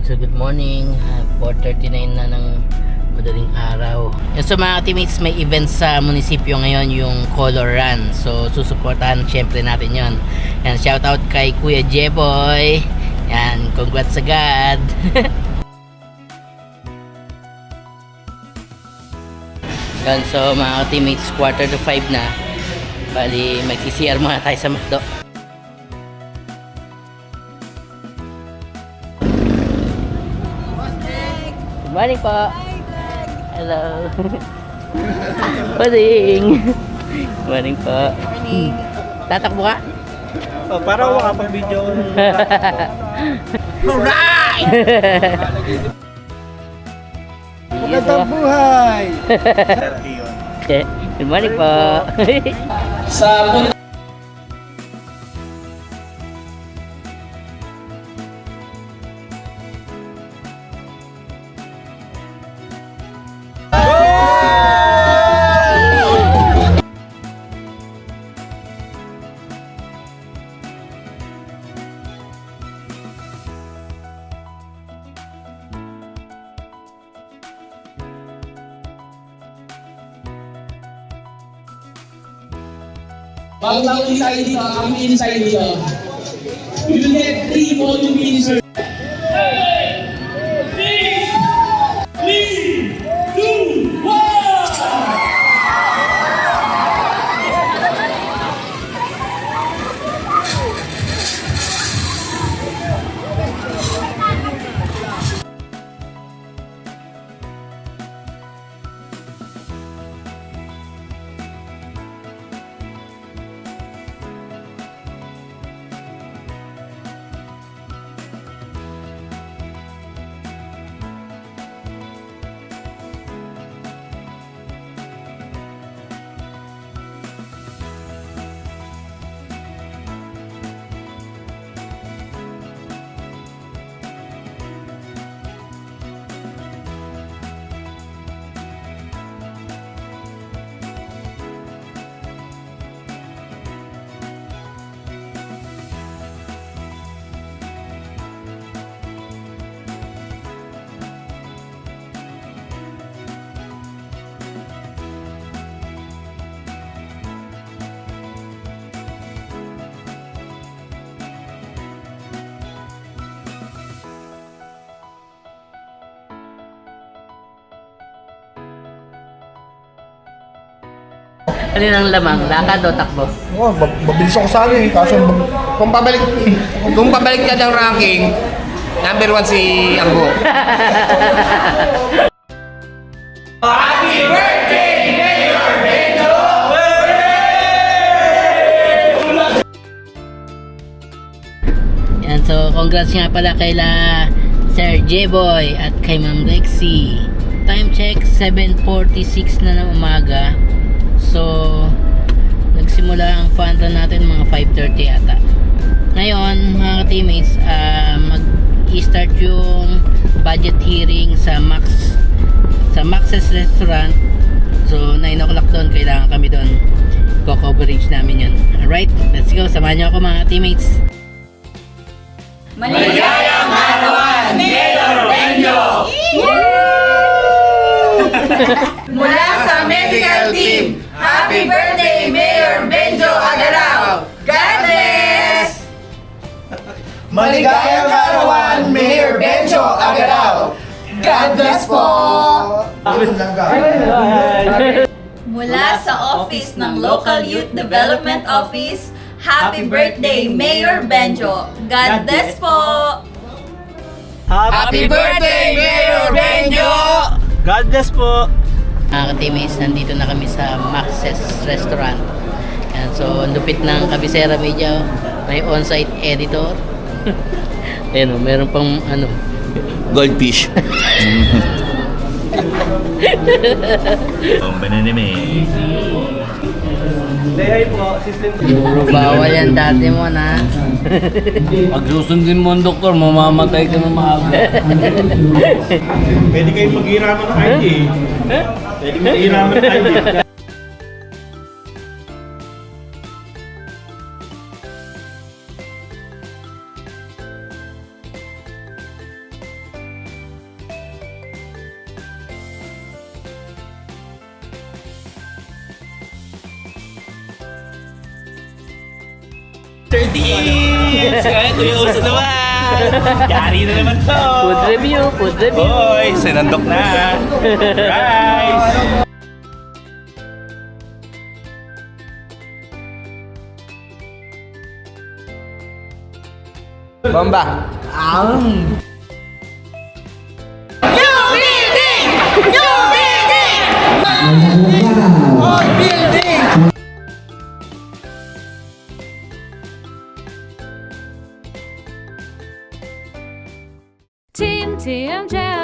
So good morning. Ah, 4.39 na ng madaling araw. Yun, so mga teammates, may event sa munisipyo ngayon, yung Color Run. So susuportahan syempre natin yon. Yan, shout out kay Kuya Jeboy. Yan, congrats agad. Yan, so mga teammates, quarter to 5 na. Bali, mag-CCR muna tayo sa McDo. Morning po. Hello. Morning. Morning po. Morning. Tatakbo ka? Oh, para wala pang video. Alright! Magandang buhay! Good morning po. Bago tayo inside dito, kami inside dito. You get three volume insert. Ano ang lamang? Lakad o takbo? Oh, mab- mabilis ako sa ano eh. Kaso mag- Kung pabalik kung pabalik ka ng ranking, number one si Ambo. Yan, so congrats nga pala kay la Sir J-Boy at kay Ma'am Lexi. Time check, 7.46 na ng umaga. So, nagsimula ang fun run natin mga 5.30 yata. Ngayon, mga teammates, ah, mag-i-start yung budget hearing sa Max sa Max's Restaurant. So, 9 o'clock doon, kailangan kami doon. Ko-coverage namin yun. Alright, let's go. Samahan niyo ako mga teammates. Mula sa medical team, Happy birthday, Mayor Benjo Agaraw! God bless! Maligayang karawan, Mayor Benjo Agaraw! God bless po! Mula sa office ng Local Youth Development Office, Happy birthday, Mayor Benjo! God bless po! Happy birthday, Mayor Benjo! God bless po! Mga ka-teammates, nandito na kami sa Max's Restaurant. Yan, so, ang lupit ng Kabisera Media. May on-site editor. Ayan o, meron pang ano. Goldfish. Ang bananime. Say hi po, system Bawal yan dati mo na. Pag susundin mo ang doktor, mamamatay ka na maaga. Pwede kayong maghiraman ng ID. Pwede maghiraman ng ID. Kaya Kuya na naman to. Food review, food review. Hoy, sinandok na. Guys. Bomba. Team Team TMJ